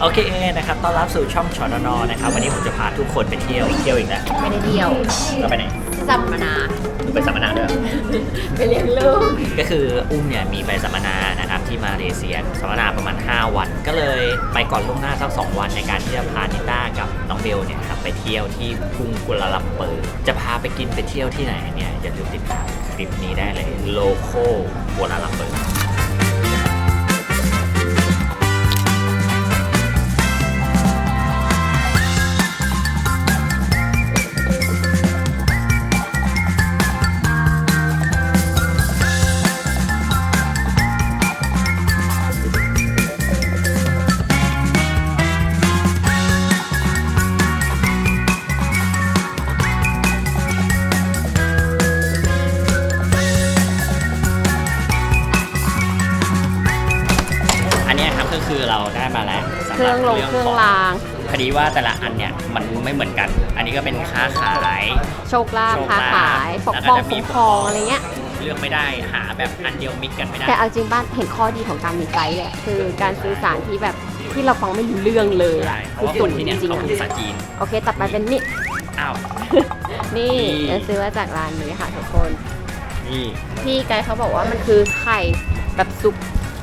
โอเคนะครับต้อนรับสู่ช่องชอนนนะครับ วันนี้ผมจะพาทุกคนไปเที่ยวเที่ยวอีกแล้วไม่ได้เที่ยวเราไปไหนสัมมนาหรือไปสัมมนาด้วยเหรอไปเลี้ยงลูกก็คืออุ้มเนี่ยมีไปสัมมนานะครับที่มาเลเซียสัมมนาประมาณ 5 วัน ก็เลยไปก่อนล่วงหน้าสัก2วันในการที่จะพานิต้ากับน้องเบลเนี่ยครับไปเที่ยวที่กรุงกัวลาลัมเปอร์จะพาไปกินไปเที่ยวที่ไหนเนี่ยอย่าลืมติดตามคลิปนี้ได้เลยโลโก้กัวลาลัมเปอร์ ก็คือเราได้มาแล้วสำหบเครื่องลงเครื่องขราง พอดีว่าแต่ละอันเนี่ยมันไม่เหมือนกัน อันนี้ก็เป็นค้าขาย โชคลาภโชคค้าลาภขายปกแล้วคก็รองจะมี คุ้มครองอะไรเงี้ย เลือกไม่ได้หาแบบอันเดียวมิกกันไม่ได้ แต่เอาจริงบ้านเห็นข้อดีของการมีไกด์เลยคือการสื่อสารที่แบบที่เราฟังไม่รู้เรื่องเลยใช่ อะเพราะว่าคือคจุนดที่จเนี่ยริงเขาๆพูดอะภาษาจีน โอเคตัดไปเป็นนี่ อ้าว นี่นี่ จะซื้อมาจากร้านนี้ค่ะทุกคน นี่ พี่ไกด์เขาบอกว่ามันคือไข่แบบซุป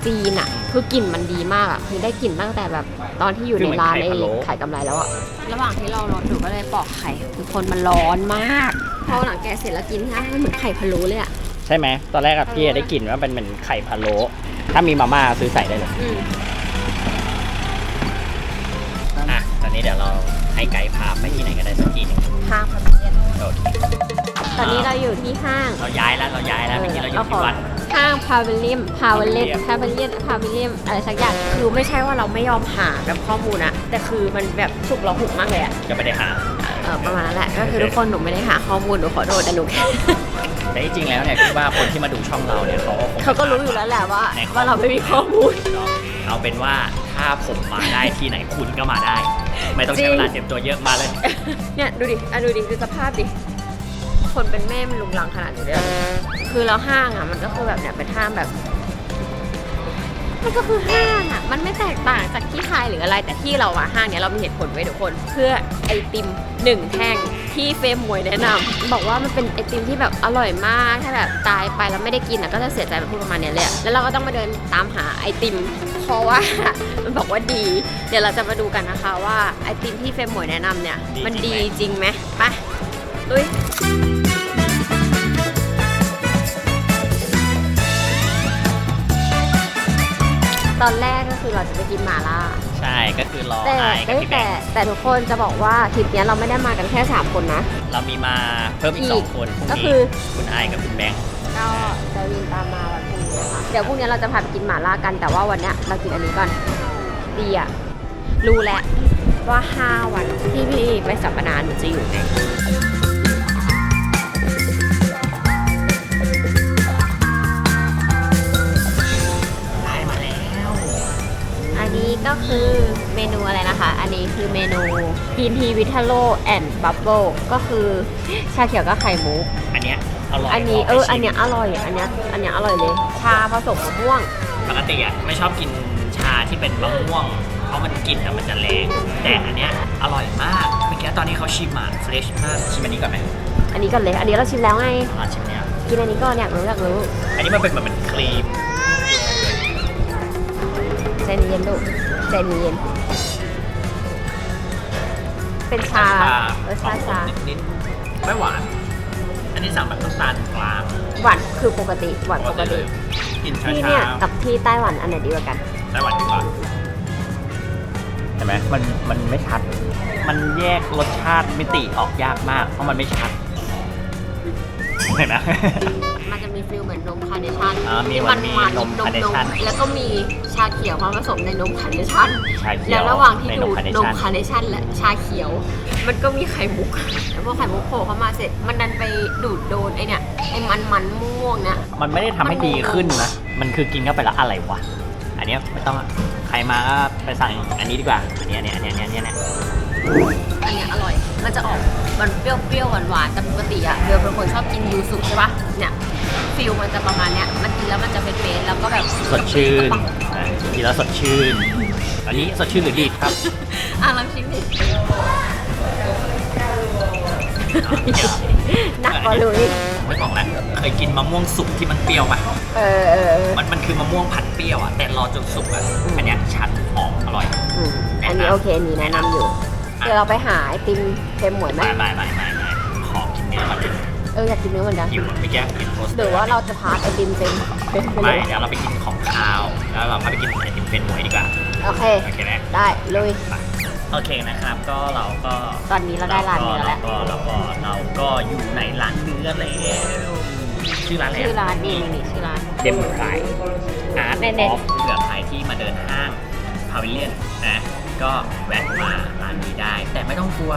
จีนอะคือกลิ่นมันดีมากอะคือได้กลิ่นตั้งแต่แบบตอนที่อยู่ในร้านไอ้ไข่กำไรแล้วอะระหว่างที่เรารอหนูก็เลยปอกไข่ทุกคนมันร้อนมากพอหลังแกะเสร็จแล้วกินนะมันเหมือนไข่พะโล้เลยอะใช่ไหมตอนแรกอะพี่ได้กลิ่นว่าเป็นเหมือนไข่พะโล้ถ้ามีมาม่าซื้อใส่ได้เลยอืมอะตอนนี้เดี๋ยวเราให้ไกด์พาไปที่ไหนก็ได้สักที่หนึงห้างพาวิเลียนโอเคตอนนี้เราอยู่ที่ห้าง เราย้ายแล้วเราย้ายแล้วเมื่อกี้เราอยู่ที่วัด ห้างพาวิเลียมพาวิเลียน Pavilion พาวิเลียนพาวิเลียมอะไรสักอย่างคือไม่ใช่ว่าเราไม่ยอมหาแบบข้อมูลอะแต่คือมันแบบฉุกเราหุกมากเลยอะก็ไม่ได้หาเออประมาณนั้นแหละก็คือทุกคนหนูไม่ได้หาข้อมูลหนูขอโทษแต่หนูแค่แต่ที่จริงแล้วเนี่ยคิดว่าคนที่มาดูช่องเราเนี่ยเขาก็คงเขาก็รู้อยู่แล้วแหละว่าในข้อว่าเราไม่มีข้อมูลเอาเป็นว่าถ้าผมมาได้ที่ไหนคุณก็มาได้ ไม่ต้องใช้เวลาเตรียมตัวเยอะมาเลยเนี่ยดูดิอะดูดิดูสภาพดิ คนเป็นแม่มันลุงลังขนาดนี้เลยคือแล้วห้างอะมันก็คือแบบเนี่ยเป็นห้างแบบมันก็คือห้างอะ มันไม่แตกต่างจากที่ไทยหรืออะไร แต่ที่เราอะห้างเนี้ยเรามีเหตุผลไว้ทุกคน เพื่อไอติมหนึ่งแท่งที่เฟมมวยแนะนำบอกว่ามันเป็นไอติมที่แบบอร่อยมากถ้าแบบตายไปแล้วไม่ได้กินอะก็จะเสียใจแบบพูดประมาณเนี้ยเลยอะแล้วเราก็ต้องมาเดินตามหาไอติมเพราะว่ามันบอกว่าดี เดี๋ยวเราจะมาดูกันนะคะว่าไอติมที่เฟมมวยแนะนำเนี่ย มันดีจริงไหมไปลุย ตอนแรกก็คือเราจะไปกินหมาล่า ใช่ก็คือรอแต่ไอายกับเอ้ยพี่แบแต่งค์แต่ทุกคนจะบอกว่าทริปเนี้ยเราไม่ได้มากันแค่ 3 คนนะ เรามีมาเพิ่มอีกอีกสองคนพรุ่งก็นี้คือคุณไอายกับคุณแบงค์ก็จะวินตามมาวันพรุ่งนี้นะคะเดี๋ยวพรุ่งนี้เราจะพาไปกินหมาล่ากัน แต่ว่าวันเนี้ยเรากินอันนี้ก่อนดีอะรู้แล้วว่า 5 วันที่พี่ไปสัมมนาหนูจะอยู่ไหน ก็คือเมนูอะไรนะคะ อันนี้คือเมนูพีนทีวิทาโลแอนด์บับเบิลก็คือชาเขียวกับไข่มุก อันเนี้ยอร่อยอันนี้ขเออให้ชิมอันเนี้ยอร่อย อันเนี้ยอันเนี้ยอร่อยเลย ชาผสมมะม่วง ปกติอะไม่ชอบกินชาที่เป็นมะม่วง เพราะมันกลิ่นอะมันจะแรงแต่อันเนี้ยอร่อยมากเมื่อกี้ตอนนี้เขาชิมอะเฟรชมากชิมอันนี้ก่อนไหมอันนี้ก่อนเลย อันนี้เราชิมแล้วไงอะชิมเนี้ยกินอันนี้ก่อนอยากรู้อยากรู้ อันนี้มันเป็นเหมือนเป็นครีมใจเย็นลูก ใจเย็นเป็นชาเออชาชานิดๆไม่หวาน อันนี้สั่งแบบน้ำตาลกลางหวานคือปกติหวานปกติกินชาที่ชาเนี่ยกับที่ไต้หวันอันไหนดีกว่ากันไต้หวันดีกว่าเห็นไหมมันมันไม่ชัด มันแยกรสชาติมิติออกยากมาก เพราะมันไม่ชัดเห็นไหมมันจะมี ฟิลเหมือนนมคาร์เนชั่นอ่ามีที่มันมีนมนมคาร์เนนมชั่นแล้วก็มีชาเขียวมาผสมในนมคาร์เนชั่นชาเขียแล้ววระหว่างที่ในดูนมดคาร์เนนมชั่นคาร์เนชั่นและชาเขียว มันก็มีไข่มุกแล้วพอไข่มุกโผล่เข้ามาเสร็จ มันดันไปดูดโดนไอเนี่ยไอมันมันๆม่วงๆเนี่ย มันไม่ได้ทำให้ดีขึ้นนะ มันคือกินเข้าไปแล้วอะไรวะ อันเนี้ยไม่ต้องอะใครมาก็ไปสั่งอันนี้ดีกว่า อันนี้อันนี้อันนี้อันนี้อันนี้อันเนี้ยอร่อย มันจะออก มันเปรี้ยวๆหวานๆแต่ปกติอะเบลเป็นคนชอบกินยูสุใช่ปะเนี่ยฟิลมันจะประมาณเนี้ยมันกินแล้วมันจะเป็นเฟสแล้วก็แบบสดชื่นกินแล้วสดชื่น อันนี้สดชื่นหรือดีดครับ อะลองชิมดิหนักกว่าลุยไม่บอกแล้วเคยกินมะม่วงสุกที่มันเปรี้ยวป่ะเออเออเออ มันมันคือมะม่วงผัดเปรี้ยวอะแต่รอจนสุกอะอันเนี้ยชัดหอมอร่อย อืมอันนี้โอเคอันนี้แนะนำอยู่เดี๋ยวเราไปหาไอติมเต็มหมวยไหมไม่ไม่ไม่ไม่ไม่ขอกินเนื้อก่อนเอออยากกินเนื้อเหมือนกันหิวไม่แก้กินโทสต์หรือว่าเราจะพาไอติมเต็มเป็นไปเลไม่ยเดี๋ยวเราไปกินของคาว แล้วเราค่อยไปกินไอติมเป็นหมวยดีกว่าโอเค โอเคไหมได้ลุยไปโอเคนะครับก็เราก็ตอนนี้เราได้ร้านเนื้อแล้วก็เราก็เราก็อยู่ในร้านเนื้อแล้วชื่อร้านอะไรชื่อร้านนี่นี่ชื่อร้าน เดมไพรอาร์ตเน้อนๆอฟเผื่อใครที่มาเดินห้างพาวิเลียนนะ ก็แวะมาร้านนี้ได้ แต่ไม่ต้องกลัว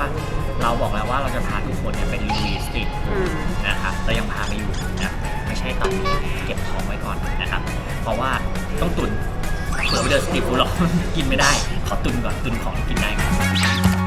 เราบอกแล้วว่าเราจะพาทุกคนเนี่ยไปรีวิวสตรีทอืมนะครับเรายังพาไปอยู่นะไม่ใช่ตอนนี้เก็บท้องไว้ก่อนนะครับ เพราะว่าต้องตุนเผื่อไปเดินสตรีทฟู้ดหรอกกินไม่ได้ ขอตุนก่อนตุนของที่กินได้ก่อน